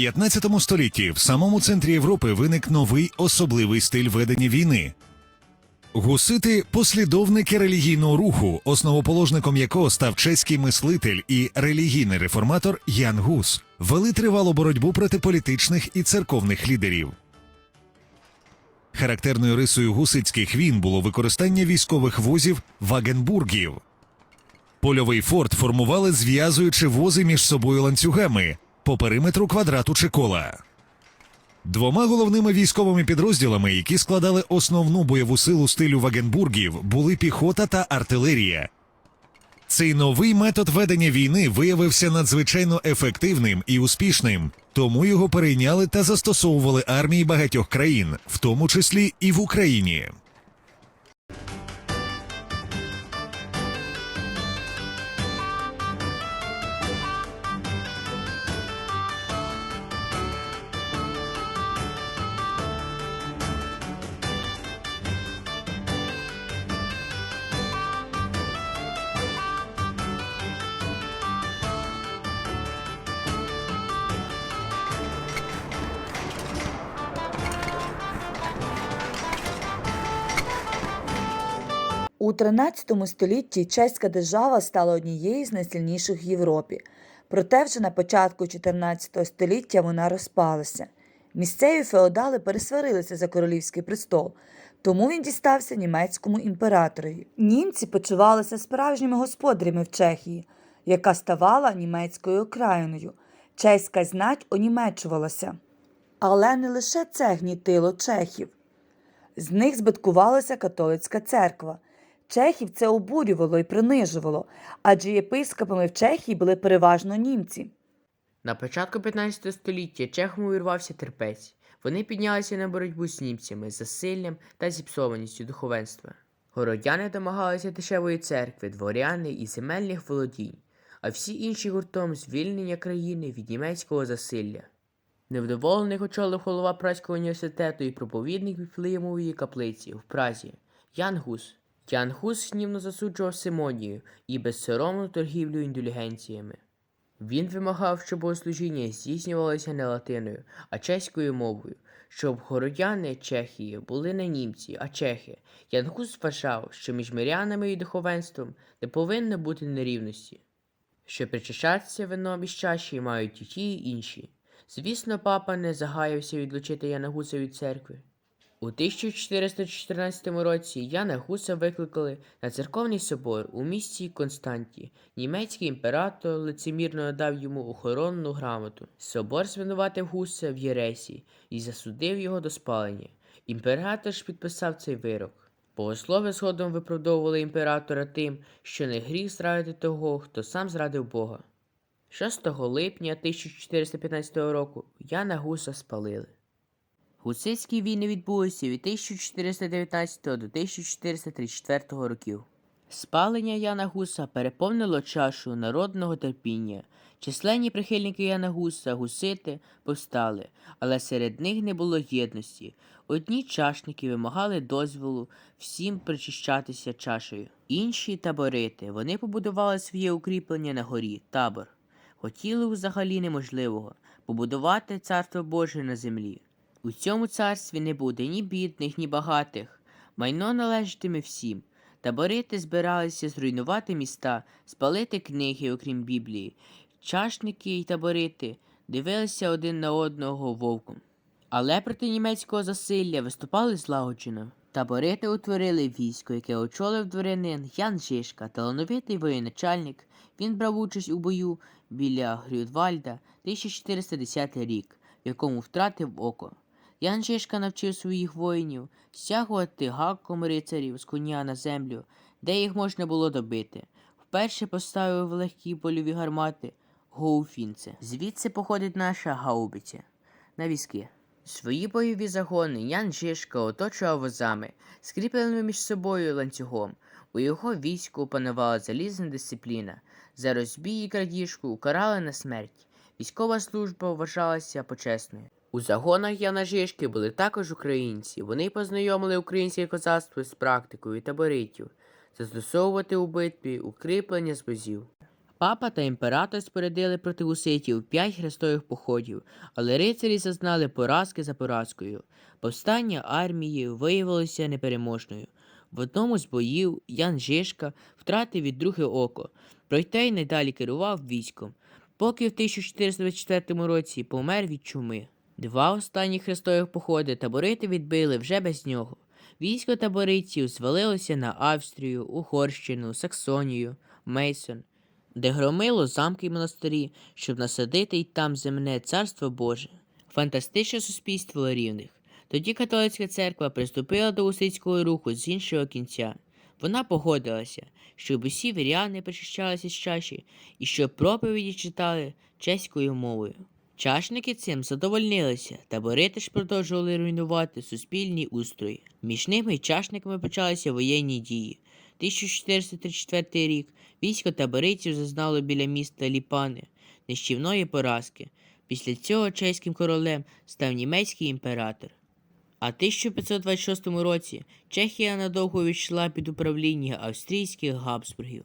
15 столітті в самому центрі Європи виник новий особливий стиль ведення війни. Гусити послідовники релігійного руху, основоположником якого став чеський мислитель і релігійний реформатор Ян Гус, вели тривалу боротьбу проти політичних і церковних лідерів. Характерною рисою гусицьких війн було використання військових возів вагенбургів. Польовий форт формували, зв'язуючи вози між собою ланцюгами по периметру квадрату чи кола. Двома головними військовими підрозділами, які складали основну бойову силу стилю вагенбургів, були піхота та артилерія. Цей новий метод ведення війни виявився надзвичайно ефективним і успішним, тому його перейняли та застосовували армії багатьох країн, в тому числі і в Україні. У 13 столітті чеська держава стала однією з найсильніших в Європі. Проте вже на початку 14 століття вона розпалася. Місцеві феодали пересварилися за королівський престол, тому він дістався німецькому імператорові. Німці почувалися справжніми господарями в Чехії, яка ставала німецькою окраїною. Чеська знать онімечувалася. Але не лише це гнітило чехів. З них збиткувалася католицька церква. Чехів це обурювало і принижувало, адже єпископами в Чехії були переважно німці. На початку 15 століття чехам увірвався терпець. Вони піднялися на боротьбу з німцями, засиллям та зіпсованістю духовенства. Городяни домагалися дешевої церкви, дворяни і земельних володінь, а всі інші гуртом звільнення країни від німецького засилля. Невдоволених очолив голова Празького університету і проповідник Віфлеємової каплиці в Празі Ян Гус. Ян Гус гнівно засуджував Симонію і безсоромну торгівлю індулігенціями. Він вимагав, щоб богослужіння здійснювалося не латиною, а чеською мовою, щоб городяни Чехії були не німці, а чехи. Ян Гус вважав, що між мирянами і духовенством не повинно бути нерівності, що причащатися вином із чаші мають і ті, і інші. Звісно, папа не загаявся відлучити Яна Гуса від церкви. У 1414 році Яна Гуса викликали на церковний собор у місті Константі. Німецький імператор лицемірно надав йому охоронну грамоту. Собор звинуватив Гуса в Єресі і засудив його до спалення. Імператор ж підписав цей вирок. Богослови згодом виправдовували імператора тим, що не гріх зрадити того, хто сам зрадив Бога. 6 липня 1415 року Яна Гуса спалили. Гусицькі війни відбулися від 1419 до 1434 років. Спалення Яна Гуса переповнило чашу народного терпіння. Численні прихильники Яна Гуса, гусити, повстали, але серед них не було єдності. Одні чашники вимагали дозволу всім причищатися чашею. Інші таборити. Вони побудували своє укріплення на горі, табор. Хотіли взагалі неможливого побудувати царство Боже на землі. У цьому царстві не буде ні бідних, ні багатих. Майно належатиме всім. Таборити збиралися зруйнувати міста, спалити книги, окрім Біблії. Чашники й таборити дивилися один на одного вовком. Але проти німецького засилля виступали злагоджено. Таборити утворили військо, яке очолив дворянин Ян Жишка, талановитий воєначальник. Він брав участь у бою біля Грюдвальда 1410 рік, в якому втратив око. Ян Жишка навчив своїх воїнів стягувати гаком рицарів з коня на землю, де їх можна було добити. Вперше поставив легкі польові гармати гоуфінце. Звідси походить наша гаубиця на візки. Свої бойові загони Ян Жишка оточував возами, скріпленими між собою ланцюгом. У його війську панувала залізна дисципліна. За розбій і крадіжку укарали на смерть. Військова служба вважалася почесною. У загонах Яна Жишки були також українці. Вони познайомили українське козацтво з практикою таборитів, застосовувати у битві укріплення з возів. Папа та імператор спорядили проти гуситів п'ять хрестових походів, але рицарі зазнали поразки за поразкою. Повстання армії виявилося непереможною. В одному з боїв Ян Жишка втратив від друге око, проте й надалі керував військом, поки в 1424 році помер від чуми. Два останні хрестових походи таборити відбили вже без нього. Військо таборитів звалилося на Австрію, Угорщину, Саксонію, Мейсон, де громило замки й монастирі, щоб насадити й там земне царство Боже. Фантастичне суспільство рівних. Тоді католицька церква приступила до усицького руху з іншого кінця. Вона погодилася, щоб усі віряни причащалися з чаші і щоб проповіді читали чеською мовою. Чашники цим задовольнилися, таборити ж продовжували руйнувати суспільні устрої. Між ними й чашниками почалися воєнні дії. 1434 рік військо таборитів зазнало біля міста Ліпани нищівної поразки. Після цього чеським королем став німецький імператор. А в 1526 році Чехія надовго відійшла під управління австрійських Габсбургів.